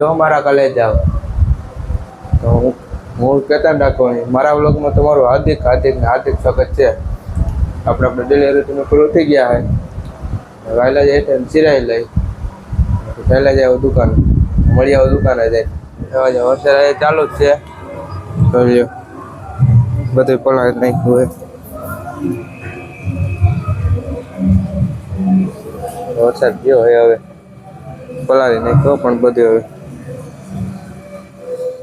જો મારા કલેજ આવ તો હું હું કેતન રાખવાની મારા વ્લોગમાં તમારું હાર્દિક હાર્દિક ને હાર્દિક સ્વાગત છે આપણે આપણે ડેલી રૂટીન પૂરું થઈ ગયા હે વહેલા જાય તો ચિરાઈ લઈ પહેલા જાય દુકાન મળી આવો દુકાને જાય એવા જ વરસાદ ચાલુ જ છે તો લ્યો બધું પલાળી નાખ્યું હોય વરસાદ ગયો હોય હવે પલાળી નાખ્યો પણ બધું હવે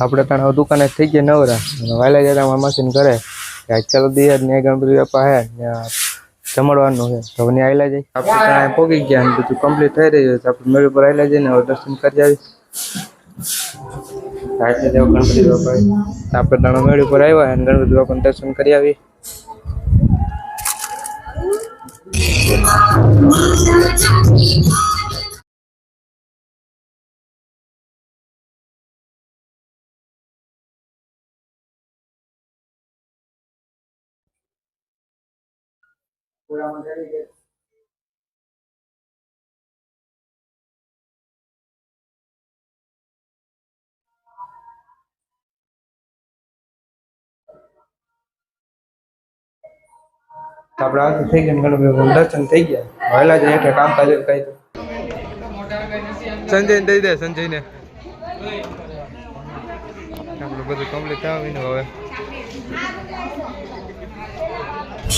આપણે ત્યાં હવે દુકાને થઈ ગયા નવરા અને વાયલા જાય અમારા મશીન કરે કે આજ ચાલો દી જ ન્યાય ગણપતિ બાપા હે ત્યાં જમડવાનું છે તો ત્યાં આવેલા જાય આપણે ત્યાં પોગી ગયા અને બધું કમ્પ્લીટ થઈ રહ્યું છે આપણે મેળ ઉપર આવેલા જઈને હવે દર્શન કરી આવી એટલે જેવો ગણપતિ બાપા આપણે તાણા મેળ ઉપર આવ્યા અને ગણપતિ બાપાને દર્શન કરી આવી તો આપણે આ થઈ ગયા ગણપતિ દર્શન થઈ ગયા. વહેલા જ કામ કામકાજ કઈ સંજય દઈ દે, સંજયને. આપણે બધું કમ્પ્લીટ આવીને હવે.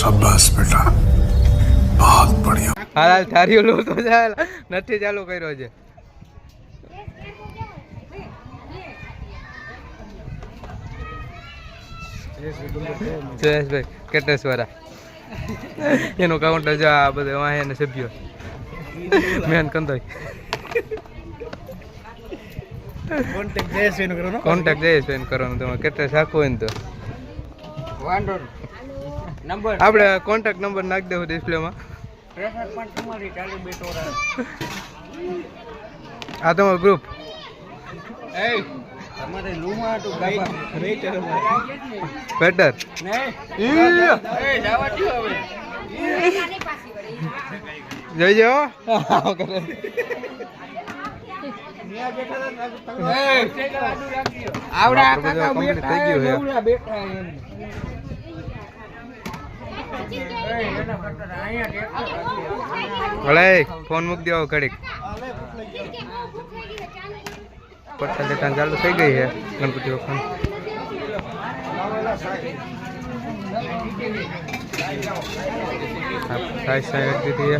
શાબાશ બેટા. બહુત બઢિયા. હાલ તારી લો તો ચાલ નથી ચાલુ કર્યો છે જયેશભાઈ કેટસ વાળા એનું કાઉન્ટર જો આ બધું વાહે અને સભ્યો. મેન કંદોય કોન્ટેક્ટ જયેશભાઈ નું કોન્ટેક્ટ જયેશભાઈ નું તમે કેટસ રાખવું હોય ને તો. વાંધો નંબર? આપણે કોન્ટેક્ટ નંબર નાખી દેવો ડિસ્પ્લેમાં પ્રેશર પણ તમારી ચાલુ બે ટોરા આ તમારો ગ્રુપ એ તમારે લુમા તો ગાય બેટર નહીં એ જવા દો હવે. જોઈજો આવડા થઈ ગયું ભલે ફોન મૂકી દેવો ઘડીક પટ્ટા લેતા ચાલુ થઈ ગઈ છે ગણપતિ બાપા સાઈઝ સાઈઝ દીધી છે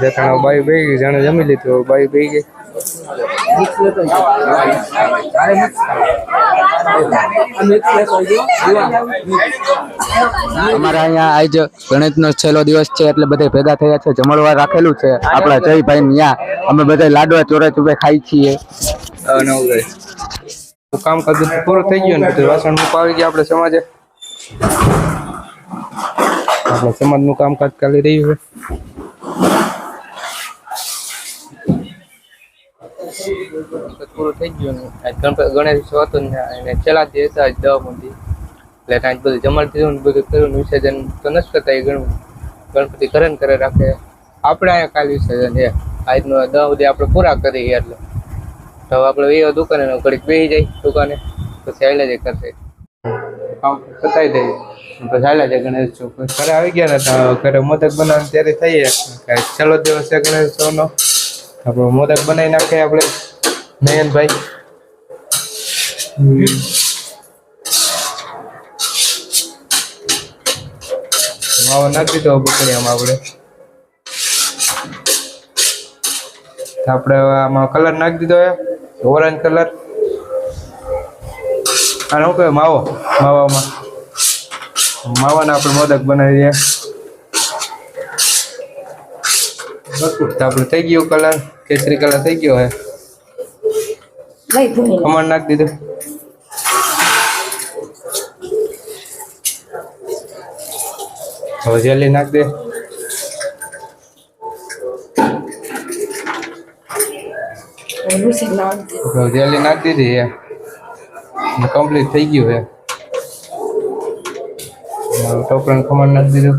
ત્રણ બાઈ બેસી ગઈ જાણે જમી લીધું બાઈ બેસી ગઈ. અમારા અહીંયા આજ નો છેલ્લો દિવસ છે એટલે બધા ભેગા થયા છે જમણવાર રાખેલું છે આપણા જયભાઈ ત્યાં અમે બધા લાડવા ચોરે ચૂપે ખાઈ છીએ. કામ કરતું પૂરું થઈ ગયું ને બધું વાસણ મુકાવી ગયા આપણે સમાજે? આપણે સમાજનું કામકાજ ચાલી રહ્યું છે. પૂરું થઈ ગયું આજ ગણપતિ ગણેશ હતો ને એને છેલ્લા જે હતા આજ દવા મૂકી. એટલે આજ બધું જમાડ દીધું બધું કર્યું વિસર્જન તો નથી કરતા એ ગણું ગણપતિ કરે ને કરે રાખે. આપણે અહીંયા કાલ વિસર્જન છે. આજનો દવા સુધી આપણે પૂરા કરીએ એટલે. તો આપણે એ દુકાને ઘડીક બેસી જાય દુકાને. પછી આવેલા જાય કરશે કામ પતાવી દઈએ. પછી હાલ્યા છે ગણેશ ચોક ઘરે આવી ગયા ને ઘરે મોદક બનાવવાની ત્યારે થઈએ છેલ્લો દિવસ છે ગણેશ ચોકનો આપણે મોદક બનાવી નાખીએ આપણે. નયનભાઈ. માવો નાખી દીધો બકડીયામાં આપણે. આપણે આમાં કલર નાખી દીધો છે. ઓરેન્જ કલર અને શું કહે, માવો? માવામાં. માવાના આપણે મોદક બનાવી દઈએ તો આપણે થઈ ગયું કલર? કેસરી કલર થઈ ગયો હે? ખમણ નાખ દીધું. હવે જેલી નાખ દે. જેલી નાખ દીધી હે. કમ્પ્લીટ થઈ ગયું હે. ટોપરાને ખમણ નાખી દીધું.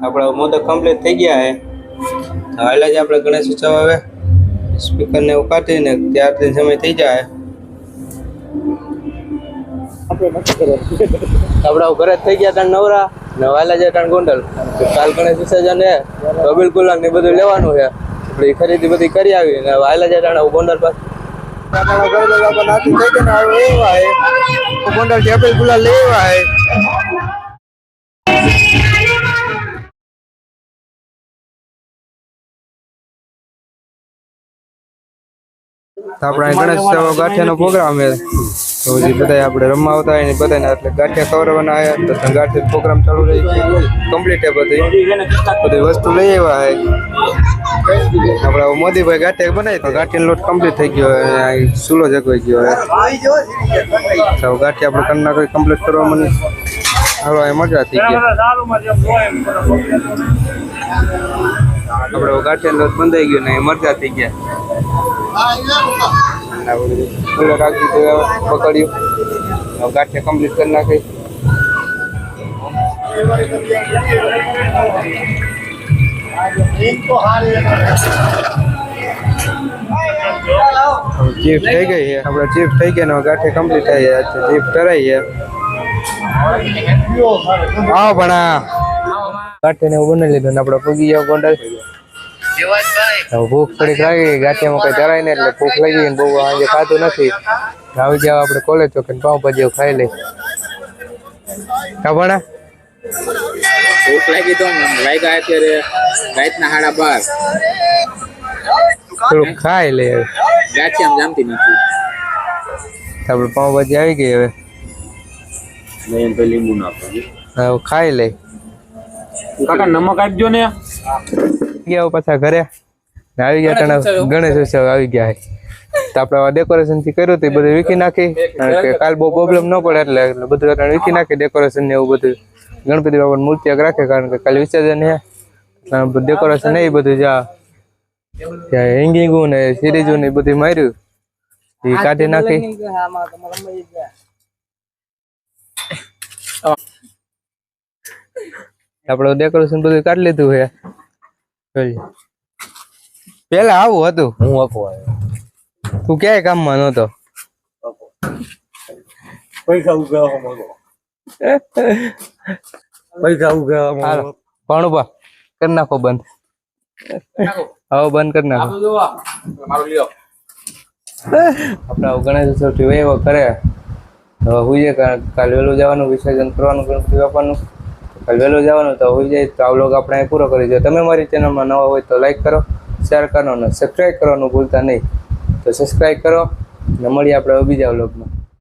આપણા મોદક કમ્પ્લીટ થઈ ગયા હે હાલ જ આપણે ગણેશ ઉત્સવ આવે સ્પીકર ને એવું કાઢીને ત્યારથી સમય થઈ જાય આપડા ઘરે જ થઈ ગયા ત્રણ નવરા ને વાલા જાય ત્રણ ગોંડલ તો કાલ ગણેશ વિસર્જન હે બબીલ ગુલાલ ને બધું લેવાનું છે આપણે ઈ ખરીદી બધી કરી આવી ને વાલા જાય ત્રણ ગોંડલ પર ગોંડલ થી અબીલ ગુલાલ લેવા તો આપણે ગણેશ ગાંઠિયાનો પ્રોગ્રામ છે. તો જે બધા આપણે રમવા આવતા હોય ને બધાને એટલે ગાંઠિયા ખવડાવવાના આવ્યા તો ગાંઠિયા પ્રોગ્રામ ચાલુ રહી કમ્પ્લીટ છે બધી. બધી વસ્તુ લઈ આવ્યા હોય આપણે મોદીભાઈ ગાંઠિયા બનાવી તો ગાંઠિયાનો લોટ કમ્પ્લીટ થઈ ગયો અને સુલો ચૂલો જગવાઈ ગયો તો ગાંઠિયા આપણે કરી કોઈ કમ્પ્લીટ કરવા મને હાલો એ મજા થઈ ગઈ. આપણે ગાંઠિયાનો લોટ બંધાઈ ગયો ને એ મજા થઈ ગયા. ફૂલો રાખી દીધું હવે પકડ્યું હવે ગાંઠિયા કમ્પ્લીટ કરી નાખી ચીફ થઈ ગઈ છે આપણે ચીફ થઈ ગયા ને હવે ગાંઠિયા કમ્પ્લીટ થઈ ગયા છે ચીફ કરાઈ છે આવો ભણા ગાંઠિયાને એવું બનાવી લીધું ને આપણે પૂગી જાવ ગોંડલ હવે ભૂખ થોડીક લાગી ગાંઠિયામાં કઈ ધરાય ને એટલે ભૂખ લાગી ગઈ બહુ આજે ખાધું નથી. આવી જાવ આપણે કોલેજ ચોકે પાઉંભાજી ખાઈ લઈ કા ભણા ભૂખ લાગી તો વાગ્યા અત્યારે રાતના સાડા બાર. થોડુંક ખાઈ લે હવે. ગાંઠી આમ જામતી નથી. આપણે પાઉંભાજી આવી ગઈ હવે. લીંબુ નાખો. ખાઈ લઈ કાકા નમક આપજો ને. ગયા પાછા ઘરે? આવી ગયા તણા ગણેશ ઉત્સવ આવી ગયા છે. તો આપણે ડેકોરેશનથી કર્યું હતું બધું વીખી નાખી. કારણ કે કાલ બહુ પ્રોબ્લેમ ન પડે એટલે એટલે બધું અટાણે વીખી નાખી ડેકોરેશન ને એવું બધું. ગણપતિ બાપાનું મૂર્તિ રાખે કારણ કે કાલે વિસર્જન હે ડેકોરેશન એ બધું જ્યાં ત્યાં હિંગિંગું ને સિરીજું ને બધું માર્યું. એ કાઢી નાખી. આપણે ડેકોરેશન બધું કાઢી લીધું હે. પેલા આવું હતું. હું આપો તું ક્યાંય કામમાં નહોતો? પૈસા ઉગાવવા માંગો. પૈસા ઉગાવવા પણ ઊભા. કરી નાખો બંધ. હવે બંધ કરી નાખો. મારું લ્યો. આપણે ગણેશ ઉત્સવથી વહેવો કરે. તો હોઈએ કાલ વહેલું જવાનું વિસર્જન કરવાનું ગણપતિ બાપાનું. કાલ વહેલું જવાનું તો હોઈ જાય. તો આ લોકો આપણે પૂરો કરી દો તમે મારી ચેનલમાં નવા હોય તો લાઈક કરો. શેર કરો અને સબસ્ક્રાઈબ કરવાનું ભૂલતા નહીં. તો સબસ્ક્રાઈબ કરો ને મળીએ આપણે બીજા વ્લોગમાં